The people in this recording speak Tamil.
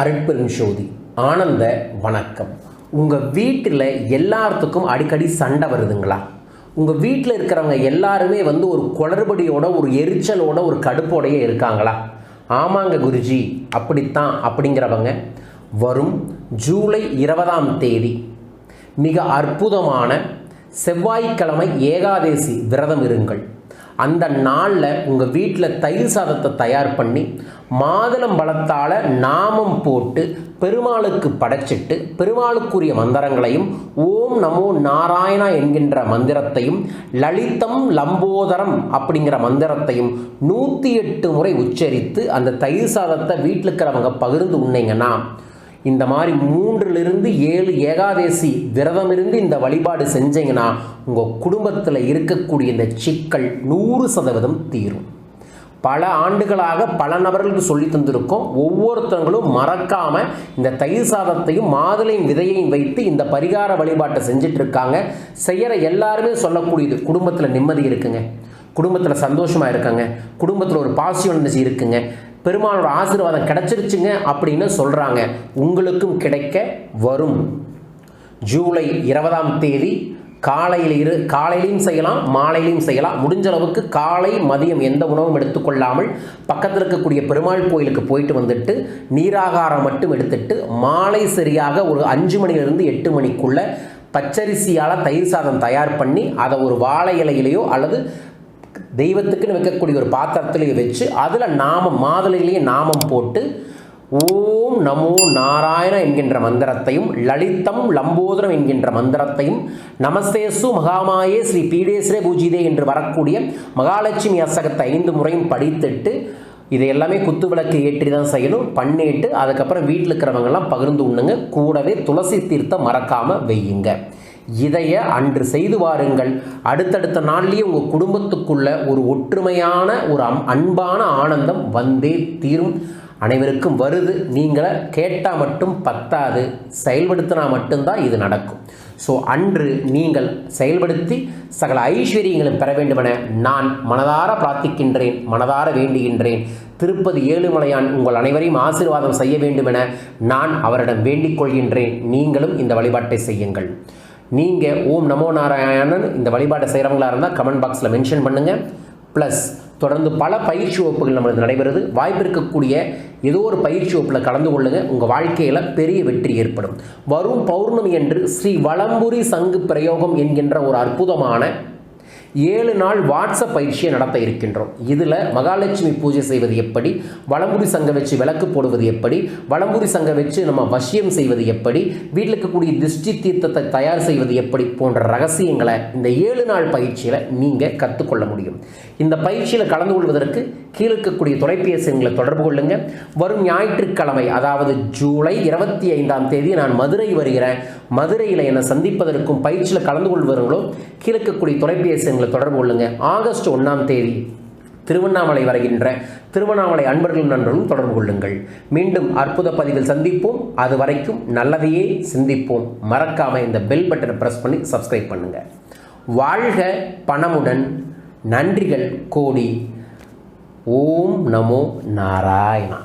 அருட்பெரும் ஜோதி ஆனந்த வணக்கம். உங்கள் வீட்டில் எல்லாத்துக்கும் அடிக்கடி சண்டை வருதுங்களா? உங்கள் வீட்டில் இருக்கிறவங்க எல்லாருமே வந்து ஒரு குளறுபடியோட ஒரு எரிச்சலோட ஒரு கடுப்போடையே இருக்காங்களா? ஆமாங்க குருஜி அப்படித்தான் அப்படிங்கிறவங்க வரும் ஜூலை இருபதாம் தேதி. மிக அற்புதமான செவ்வாய்க்கிழமை ஏகாதேசி விரதம் இருங்கள். அந்த நாளில் உங்கள் வீட்டில் தயிர் சாதத்தை தயார் பண்ணி மாதுளம் பழத்தால் நாமம் போட்டு பெருமாளுக்கு படைச்சிட்டு பெருமாளுக்குரிய மந்திரங்களையும் ஓம் நமோ நாராயணா என்கின்ற மந்திரத்தையும் லலிதம் லம்போதரம் அப்படிங்கிற மந்திரத்தையும் நூற்றி எட்டு முறை உச்சரித்து அந்த தயிர் சாதத்தை வீட்டில் இருக்கிறவங்க பகிர்ந்து உண்ணிங்கன்னா இந்த மாதிரி மூன்றிலிருந்து ஏழு ஏகாதேசி விரதம் இருந்து இந்த வழிபாடு செஞ்சீங்கன்னா உங்கள் குடும்பத்தில் இருக்கக்கூடிய இந்த சிக்கல் நூறு சதவீதம் தீரும். பல ஆண்டுகளாக பல நபர்களுக்கு சொல்லி தந்திருக்கோம். ஒவ்வொருத்தவங்களும் மறக்காம இந்த தயிர் சாதத்தையும் மாதுளையும் விதையையும் வைத்து இந்த பரிகார வழிபாட்டை செஞ்சிட்டு இருக்காங்க. செய்யற எல்லாருமே சொல்லக்கூடியது குடும்பத்தில் நிம்மதி இருக்குங்க. குடும்பத்தில் சந்தோஷமாக இருக்காங்க. குடும்பத்தில் ஒரு பாசிட்டிவ்னஸ் இருக்குங்க. பெருமாளோட ஆசீர்வாதம் கிடைச்சிருச்சுங்க அப்படின்னு சொல்கிறாங்க உங்களுக்கும் கிடைக்க வரும். ஜூலை இருபதாம் தேதி காலையில் இரு காலையிலையும் செய்யலாம் மாலையிலையும் செய்யலாம். முடிஞ்ச அளவுக்கு காலை மதியம் எந்த உணவும் எடுத்துக்கொள்ளாமல் பக்கத்தில் இருக்கக்கூடிய பெருமாள் கோயிலுக்கு போயிட்டு வந்துட்டு நீராகாரம் மட்டும் எடுத்துட்டு மாலை சரியாக ஒரு அஞ்சு மணிலிருந்து எட்டு மணிக்குள்ளே பச்சரிசியால் தயிர் சாதம் தயார் பண்ணி அதை ஒரு வாழை இலையிலையோ அல்லது தெய்வத்துக்குன்னு வைக்கக்கூடிய ஒரு பாத்திரத்திலேயே வச்சு அதில் நாமம் மாதுளையிலேயே நாமம் போட்டு ஓம் நமோ நாராயண என்கின்ற மந்திரத்தையும் லலிதம் லம்போதரம் என்கின்ற மந்திரத்தையும் நமஸ்தேசு மகாமாயே ஸ்ரீ பீடேஸ்ரே பூஜிதே என்று வரக்கூடிய மகாலட்சுமி அசகத்தை ஐந்து முறையும் படித்துட்டு இதை எல்லாமே குத்து விளக்கு ஏற்றி தான் செய்யணும் பண்ணிட்டு அதுக்கப்புறம் வீட்டில் இருக்கிறவங்கெல்லாம் பகிர்ந்து உண்ணுங்க. கூடவே துளசி தீர்த்தம் மறக்காமல் வையுங்க. இதைய அன்று செய்து வாருங்கள். அடுத்தடுத்த நாள்லேயே உங்கள் குடும்பத்துக்குள்ள ஒரு ஒற்றுமையான ஒரு அம் அன்பான ஆனந்தம் வந்தே தீரும். அனைவருக்கும் வருது. நீங்களை கேட்டால் மட்டும் பத்தாது. செயல்படுத்தினா மட்டும்தான் இது நடக்கும். ஸோ அன்று நீங்கள் செயல்படுத்தி சகல ஐஸ்வர்யங்களும் பெற வேண்டுமென நான் மனதார பிரார்த்திக்கின்றேன் மனதார வேண்டுகின்றேன். திருப்பதி ஏழுமலையான் உங்கள் அனைவரையும் ஆசீர்வாதம் செய்ய வேண்டுமென நான் அவரிடம் வேண்டிக் கொள்கின்றேன். நீங்களும் இந்த வழிபாட்டை செய்யுங்கள். நீங்கள் ஓம் நமோ நாராயணன் இந்த வழிபாட்டை செய்கிறவங்களாக இருந்தால் கமெண்ட் பாக்ஸில் மென்ஷன் பண்ணுங்கள் ப்ளஸ் தொடர்ந்து பல பயிற்சி வகுப்புகள் நம்மளுக்கு நடைபெறுது. வாய்ப்பு இருக்கக்கூடிய ஏதோ ஒரு பயிற்சி வகுப்பில் கலந்து கொள்ளுங்கள் உங்கள் வாழ்க்கையில் பெரிய வெற்றி ஏற்படும். வரும் பௌர்ணமி என்று ஸ்ரீ வளம்புரி சங்கு பிரயோகம் என்கின்ற ஒரு அற்புதமான ஏழு நாள் வாட்ஸ்அப் பயிற்சியை நடத்த இருக்கின்றோம். இதில் மகாலட்சுமி பூஜை செய்வது எப்படி? வளம்புரி சங்கம் வச்சு விளக்கு போடுவது எப்படி? வளம்புரி சங்கம் வச்சு நம்ம வசியம் செய்வது எப்படி? வீட்டில் இருக்கக்கூடிய திருஷ்டி தீர்த்தத்தை தயார் செய்வது எப்படி? போன்ற ரகசியங்களை இந்த ஏழு நாள் பயிற்சியில் நீங்கள் கற்றுக்கொள்ள முடியும். இந்த பயிற்சியில் கலந்து கொள்வதற்கு கீழே இருக்கக்கூடிய தொலைபேசி தொடர்பு கொள்ளுங்க. வரும் ஞாயிற்றுக்கிழமை அதாவது ஜூலை இருபத்தி ஐந்தாம் தேதி நான் மதுரை வருகிறேன். மதுரையில் என்னை சந்திப்பதற்கும் பயிற்சியில் கலந்து கொள்வவர்களும் கீழே இருக்கக்கூடிய தொலைபேசி நீங்கள் தொடர்பு கொள்ளுங்க. ஆகஸ்ட் ஒன்றாம் தேதி திருவண்ணாமலை வருகின்ற திருவண்ணாமலை அன்பர்களும் நண்பர்களும் தொடர்பு கொள்ளுங்கள். மீண்டும் அற்புத பதிவில் சந்திப்போம். அது வரைக்கும் நல்லதையே சிந்திப்போம். மறக்காம இந்த பெல் பட்டனை ப்ரெஸ் பண்ணி சப்ஸ்கிரைப் பண்ணுங்க. வாழ்க பணமுடன். நன்றிகள் கோடி. ஓம் நமோ நாராயணா.